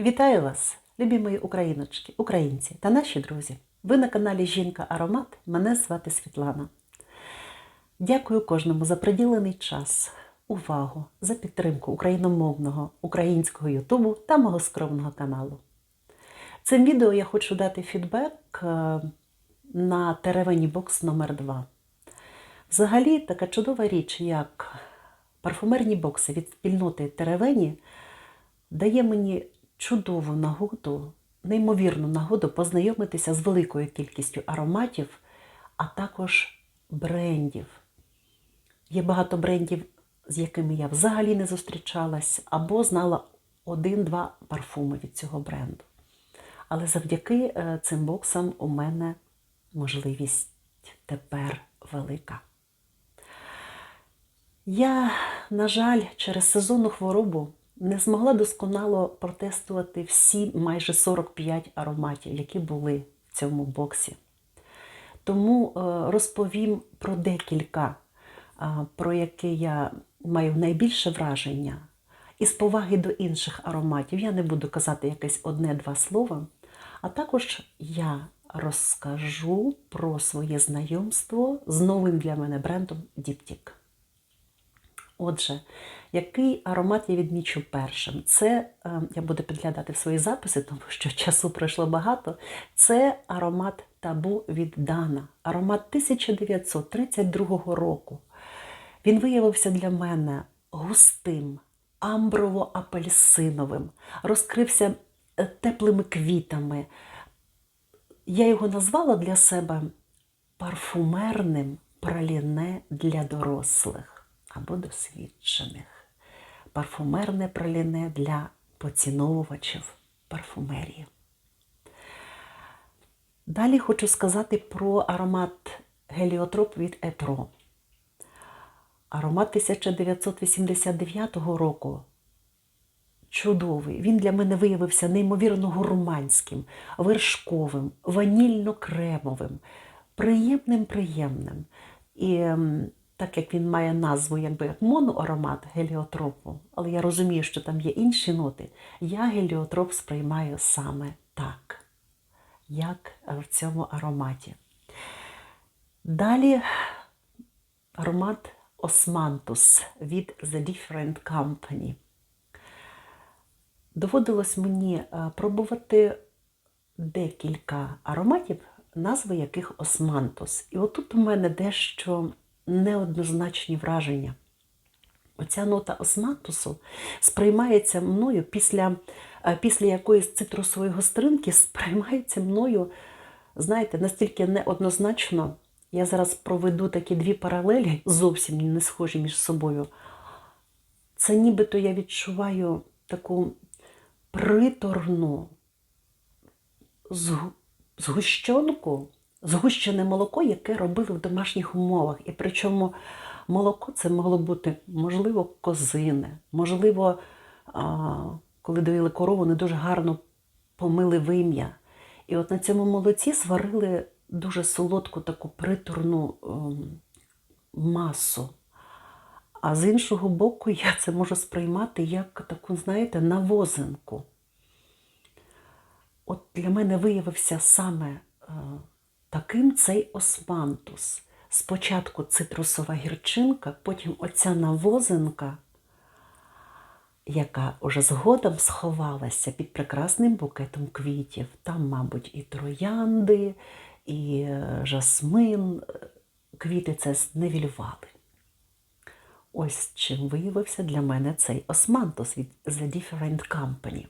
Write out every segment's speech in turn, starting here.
Вітаю вас, любі мої україночки, українці та наші друзі. Ви на каналі Жінка Аромат. Мене звати Світлана. Дякую кожному за приділений час, увагу, за підтримку україномовного українського Ютубу та мого скромного каналу. Цим відео я хочу дати фідбек е, на теревені бокс номер 2 Взагалі, така чудова річ, як парфумерні бокси від спільноти Теревені дає мені чудову нагоду, неймовірну нагоду познайомитися з великою кількістю ароматів, а також брендів. Є багато брендів, з якими я взагалі не зустрічалась, або знала один-два парфуми від цього бренду. Але завдяки е, цим боксам у мене можливість тепер велика. Я, на жаль, через сезонну хворобу не змогла досконало протестувати всі майже 45 ароматів, які були в цьому боксі. Тому е, розповім про декілька, про які я маю найбільше враження. І з поваги до інших ароматів я не буду казати якесь одне-два слова, а також я розкажу про своє знайомство з новим для мене брендом Діптік. Отже, який аромат я відмічу першим? Це е, я буду підглядати в свої записи, тому що часу пройшло багато. Це аромат табу від Дана, аромат 1932 року. Він виявився для мене густим, амброво-апельсиновим, розкрився е, теплими квітами. Я його назвала для себе парфумерним праліне для дорослих або досвідчених. Парфумерне праліне для поціновувачів парфумерії. Далі хочу сказати про аромат геліотроп від Етро. Аромат 1989 року. Чудовий. Він для мене виявився неймовірно гурманським, вершковим, ванільно-кремовим, приємним, приємним. І так як він має назву якби як моноаромат геліотропу, але я розумію, що там є інші ноти, я геліотроп сприймаю саме так, як в цьому ароматі. Далі аромат Османтус від The Different Company. Доводилось мені е, пробувати декілька ароматів, назви яких Османтус. І отут у мене дещо неоднозначні враження. Оця нота османтусу сприймається мною після е, після якоїсь цитрусової гостринки, сприймається мною, знаєте, настільки неоднозначно. Я зараз проведу такі дві паралелі, зовсім не схожі між собою. Це нібито я відчуваю таку приторну згущенку, згущене молоко, яке робили в домашніх умовах. І причому молоко це могло бути, можливо, козине, можливо, коли доїли корову, не дуже гарно помили вим'я. І от на цьому молоці сварили дуже солодку таку приторну ем, масу. А з іншого боку, я це можу сприймати як таку, знаєте, навозинку. От для мене виявився саме е, таким цей османтус. Спочатку цитрусова гірчинка, потім оця навозинка, яка уже згодом сховалася під прекрасним букетом квітів. Там, мабуть, і троянди, і е, жасмин, квіти це зневілювали. Ось чим виявився для мене цей османтус від The Different Company.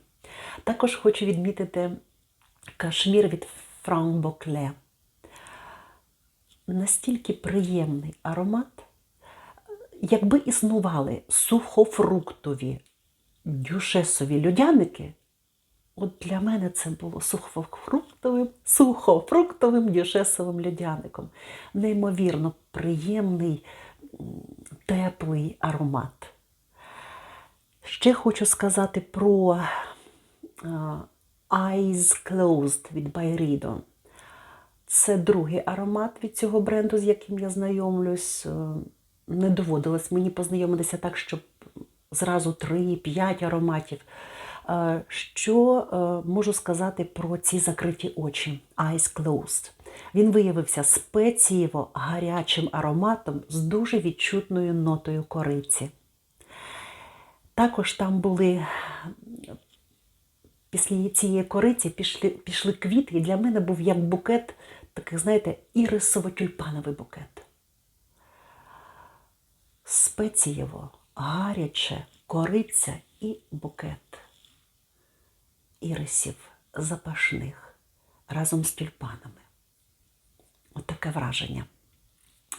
Також хочу відмітити кашмір від Franck Бокле. Настільки приємний аромат, якби існували сухофруктові дюшесові льодяники, от для мене це було сухофруктовим, сухофруктовим дюшесовим льодяником. Неймовірно приємний, теплий аромат. Ще хочу сказати про Eyes Closed від Byredo. Це другий аромат від цього бренду, з яким я знайомлюсь. Не доводилось мені познайомитися так, щоб зразу 3-5 ароматів Е, Що е, можу сказати про ці закриті очі Eyes Closed? Він виявився спецієво гарячим ароматом з дуже відчутною нотою кориці. Також там були після цієї кориці пішли, пішли квіти, і для мене був як букет, такий, знаєте, ірисово-тюльпановий букет. Спецієво, гаряче, кориця і букет ірисів запашних разом з тюльпанами. Отаке враження.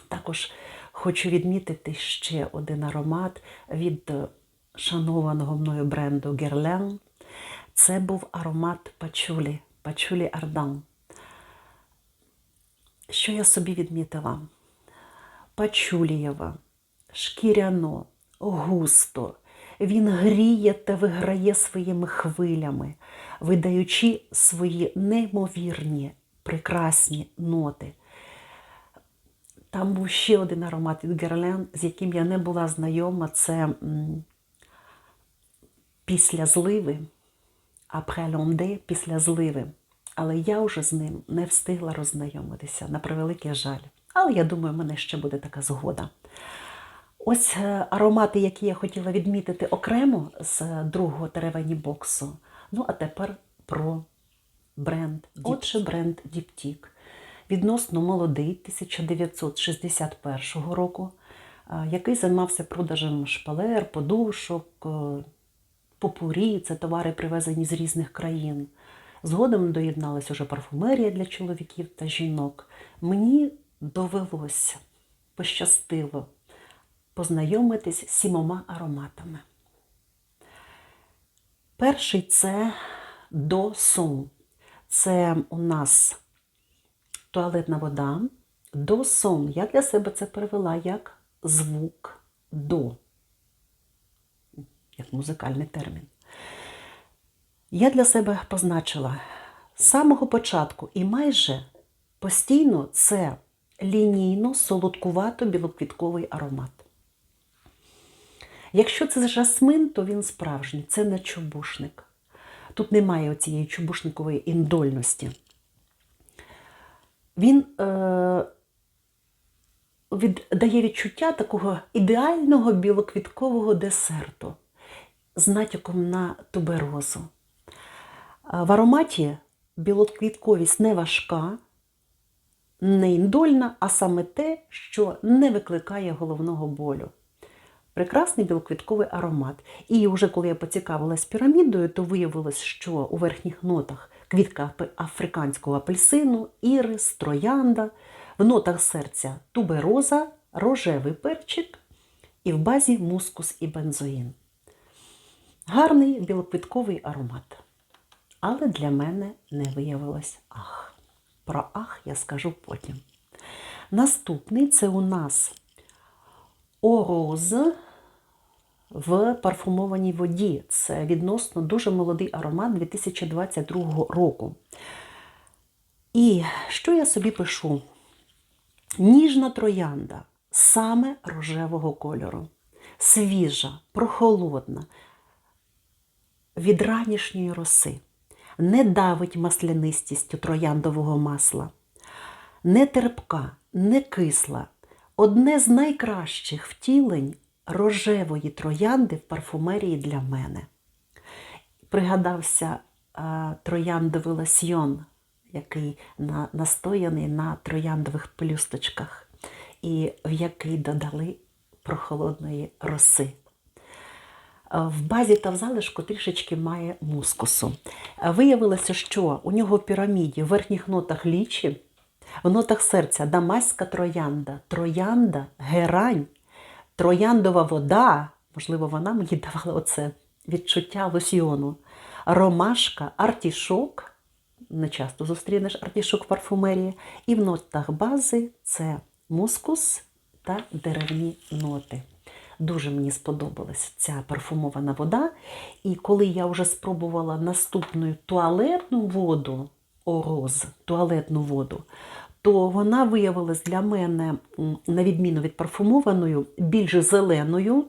Також хочу відмітити ще один аромат від шанованого мною бренду Guerlain. Це був аромат пачулі, пачулі Ардан. Що я собі відмітила? Пачулієва, шкіряно, густо. Він гріє та виграє своїми хвилями, видаючи свої неймовірні, прекрасні ноти. Там був ще один аромат від Герлен, з яким я не була знайома. Це після зливи, l'onde, після зливи. Але я вже з ним не встигла роззнайомитися, на превеликий жаль. Але я думаю, в мене ще буде така згода. Ось е, аромати, які я хотіла відмітити окремо з другого теревені боксу. Ну, а тепер про бренд. Отже, бренд Діптік. Відносно молодий 1961 року, е, який займався продажем шпалер, подушок, е, попурі, це товари, привезені з різних країн. Згодом доєдналась уже парфумерія для чоловіків та жінок. Мені довелося, пощастило познайомитись з сімома ароматами. Перший це до сон. Це у нас туалетна вода. До. Я для себе це перевела як звук до, як музикальний термін. Я для себе позначила з самого початку і майже постійно це лінійно солодкувато-білоквітковий аромат. Якщо це жасмин, то він справжній, це не чубушник. Тут немає цієї чубушникової індольності. Він е, від, дає відчуття такого ідеального білоквіткового десерту з натяком на туберозу. В ароматі білоквітковість не важка, не індольна, а саме те, що не викликає головного болю. Прекрасний білоквітковий аромат. І вже коли я поцікавилась пірамідою, то виявилось, що у верхніх нотах квітка африканського апельсину, ірис, троянда, в нотах серця тубероза, рожевий перчик і в базі мускус і бензоїн. Гарний білоквітковий аромат. Але для мене не виявилось ах. Про ах я скажу потім. Наступний це у нас ороз в парфумованій воді. Це відносно дуже молодий аромат 2022 року. І що я собі пишу? Ніжна троянда саме рожевого кольору. Свіжа, прохолодна, від ранішньої роси. Не давить маслянистістю трояндового масла, не терпка, не кисла. Одне з найкращих втілень рожевої троянди в парфумерії для мене. Пригадався а, трояндовий лосьйон, який на, настояний на трояндових пелюсточках, і в який додали прохолодної роси. В базі та в залишку трішечки має мускусу. Виявилося, що у нього в піраміді в верхніх нотах лічі, в нотах серця дамаська троянда, троянда, герань, трояндова вода, можливо, вона мені давала оце відчуття лосьйону, ромашка, артішок. Не часто зустрінеш артішок в парфумерії. І в нотах бази це мускус та деревні ноти. Дуже мені сподобалась ця парфумована вода. І коли я вже спробувала наступну туалетну воду, ороз, туалетну воду, то вона виявилась для мене, на відміну від парфумованої, більш зеленою,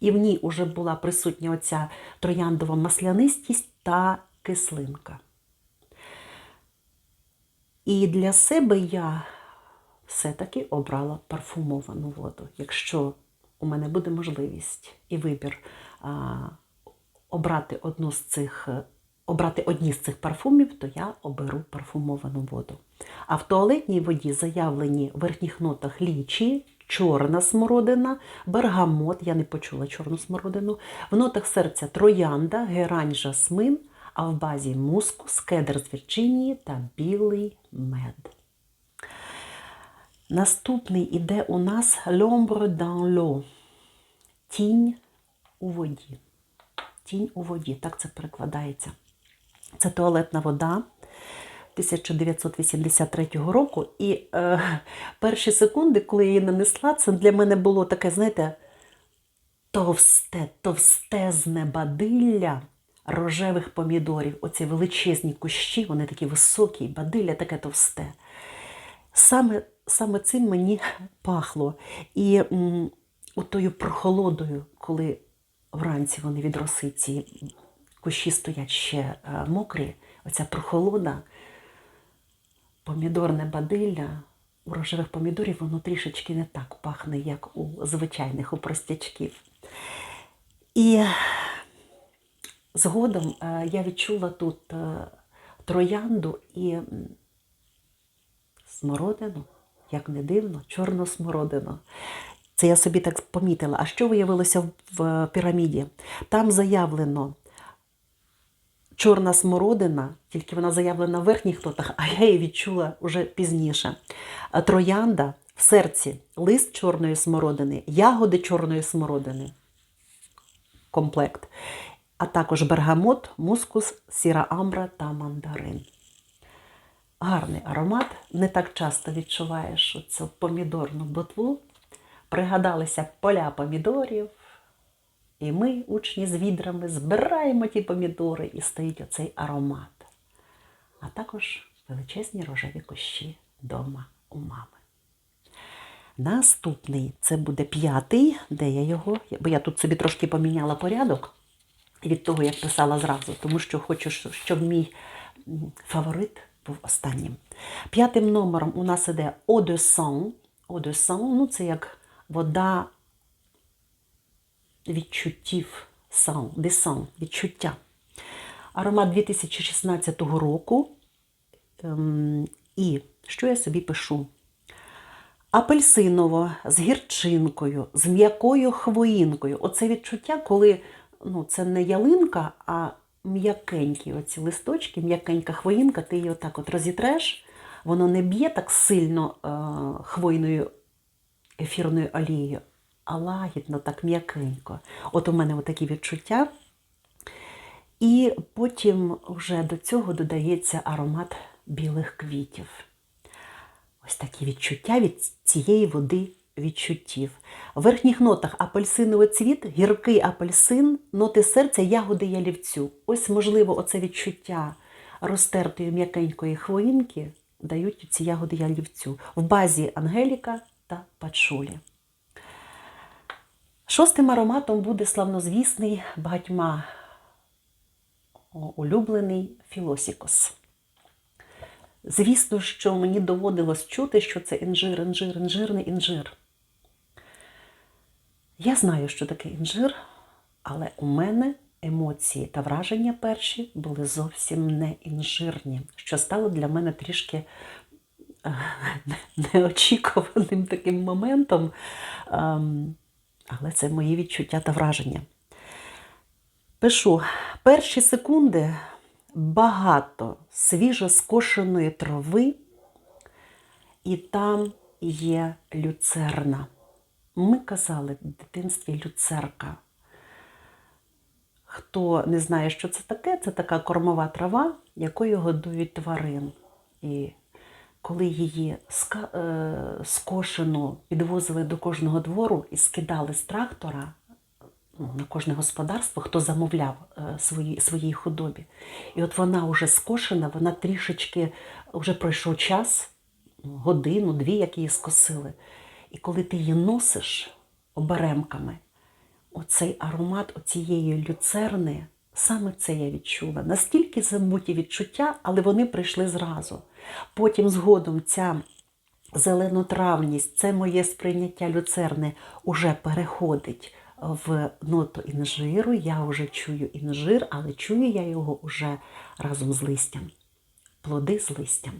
І в ній вже була присутня оця трояндова маслянистість та кислинка. І для себе я все-таки обрала парфумовану воду. Якщо у мене буде можливість і вибір а, обрати одну з цих, е, обрати одні з цих парфумів, то я оберу парфумовану воду. А в туалетній воді заявлені в верхніх нотах лічі, чорна смородина, бергамот, я не почула чорну смородину, в нотах серця троянда, герань, жасмин, а в базі мускус, кедр з Вірджинії та білий мед. Наступний іде у нас L'ombre dans l'eau. Тінь у воді. Тінь у воді, так це перекладається. Це туалетна вода 1983 року. І е, перші секунди, коли я її нанесла, це для мене було таке, знаєте, товсте, товстезне бадилля рожевих помідорів. Оці величезні кущі, вони такі високі, бадилля таке товсте. Саме, саме цим мені пахло. І м, отою прохолодою, коли вранці вони від роси кущі стоять ще е, мокрі, оця прохолода, помідорне бадилля, у рожевих помідорів воно трішечки не так пахне, як у звичайних у простячків. І згодом е, я відчула тут е, троянду і смородину, як не дивно, чорну смородину. Це я собі так помітила. А що виявилося в- піраміді? Там заявлено чорна смородина, тільки вона заявлена в верхніх нотах, а я її відчула вже пізніше. Троянда в серці, лист чорної смородини, ягоди чорної смородини. Комплект. А також бергамот, мускус, сіра амбра та мандарин. Гарний аромат. Не так часто відчуваєш цю помідорну ботву. Пригадалися поля помідорів. І ми, учні з відрами, збираємо ті помідори і стоїть оцей аромат. А також величезні рожеві кущі вдома у мами. Наступний це буде п'ятий, де я його, бо я тут собі трошки поміняла порядок від того, як писала зразу, тому що хочу, щоб мій фаворит був останнім. П'ятим номером у нас іде de Sang, ну це як вода відчуттів, сан, десан, відчуття. Аромат 2016 року. Ем, і що я собі пишу? Апельсиново з гірчинкою, з м'якою хвоїнкою. Оце відчуття, коли ну, це не ялинка, а м'якенькі оці листочки, м'якенька хвоїнка, ти її отак от розітреш, воно не б'є так сильно е, хвойною ефірною олією, а лагідно, так м'якенько. От у мене такі відчуття. І потім вже до цього додається аромат білих квітів. Ось такі відчуття від цієї води відчуттів. В верхніх нотах апельсиновий цвіт, гіркий апельсин, ноти серця, ягоди ялівцю. Ось, можливо, оце відчуття розтертої м'якенької хвоїнки дають ці ягоди ялівцю. В базі Ангеліка та пачулі. Шостим ароматом буде славнозвісний багатьма улюблений Філосікос. Звісно, що мені доводилось чути, що це інжир, інжир, інжирний інжир. Я знаю, що таке інжир, але у мене емоції та враження перші були зовсім не інжирні, що стало для мене трішки е, неочікуваним таким моментом. Ем, Але це мої відчуття та враження. Пишу, перші секунди багато свіжо скошеної трави, і там є люцерна. Ми казали в дитинстві люцерка. Хто не знає, що це таке, це така кормова трава, якою годують тварин. І коли її е, скошену підвозили до кожного двору і скидали з трактора ну, на кожне господарство, хто замовляв е, свої, своїй худобі. І от вона вже скошена, вона трішечки вже пройшов час, ну, годину, дві, як її скосили. І коли ти її носиш оберемками, оцей аромат оцієї люцерни, саме це я відчула. Настільки замуті відчуття, але вони прийшли зразу. Потім згодом ця зеленотравність, це моє сприйняття люцерни уже переходить в ноту інжиру. Я вже чую інжир, але чую я його уже разом з листям. Плоди з листям.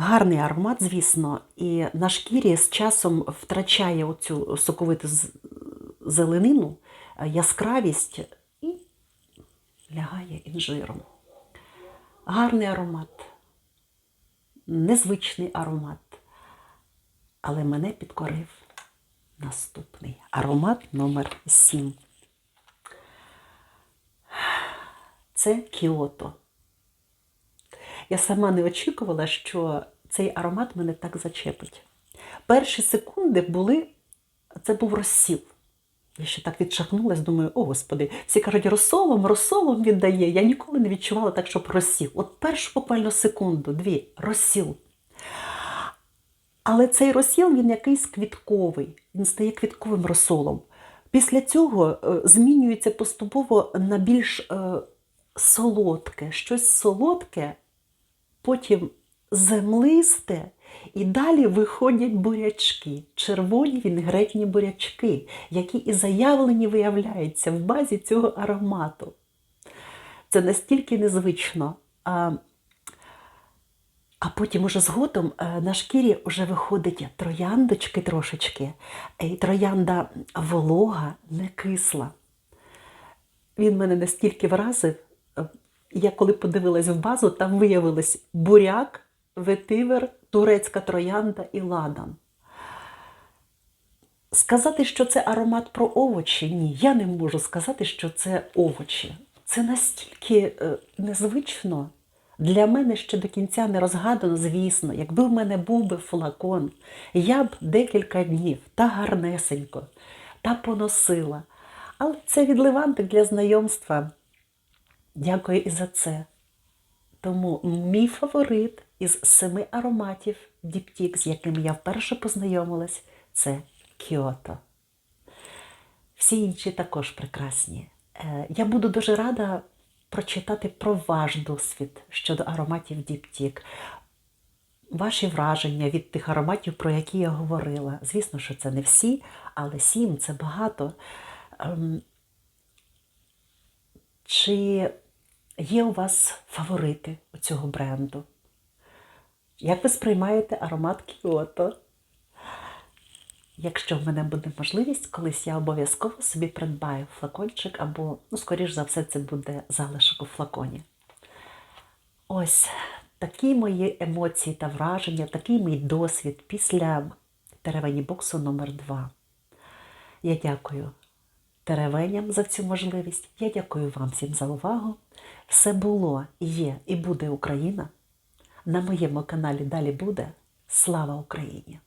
Гарний аромат, звісно, і на шкірі з часом втрачає оцю соковиту зеленину, е, яскравість і лягає інжиром. Гарний аромат, незвичний аромат, але мене підкорив наступний аромат номер 7. Це Кіото. Я сама не очікувала, що цей аромат мене так зачепить. Перші секунди були, це був розсіл. Я ще так відшахнулась, думаю, о господи, всі кажуть, розсолом, розсолом віддає. Я ніколи не відчувала так, щоб розсіл. От першу буквально секунду, дві, розсіл. Але цей розсіл він якийсь квітковий, він стає квітковим розсолом. Після цього е, змінюється поступово на більш е, солодке, щось солодке, потім землисте, і далі виходять бурячки, червоні вінегретні бурячки, які і заявлені виявляються в базі цього аромату. Це настільки незвично. А, а потім уже згодом е, на шкірі вже виходить трояндочки трошечки, і троянда волога, не кисла. Він мене настільки вразив. Я коли подивилась в базу, там виявилось буряк, ветивер, турецька троянда і ладан. Сказати, що це аромат про овочі, ні, я не можу сказати, що це овочі. Це настільки е, незвично. Для мене ще до кінця не розгадано, звісно, якби в мене був би флакон, я б декілька днів та гарнесенько, та поносила. Але це відливантик для знайомства. Дякую і за це. Тому мій фаворит із семи ароматів Діптік, з яким я вперше познайомилась, це Кіото. Всі інші також прекрасні. Е, Я буду дуже рада прочитати про ваш досвід щодо ароматів Діптік. Ваші враження від тих ароматів, про які я говорила. Звісно, що це не всі, але сім це багато. Ем, Чи є у вас фаворити у цього бренду? Як ви сприймаєте аромат Кіото? Якщо в мене буде можливість, колись я обов'язково собі придбаю флакончик або, ну, скоріш за все, це буде залишок у флаконі. Ось такі мої емоції та враження, такий мій досвід після теревені боксу номер 2 Я дякую теревеням за цю можливість. Я дякую вам всім за увагу. Все було, є і буде Україна. На моєму каналі далі буде. Слава Україні!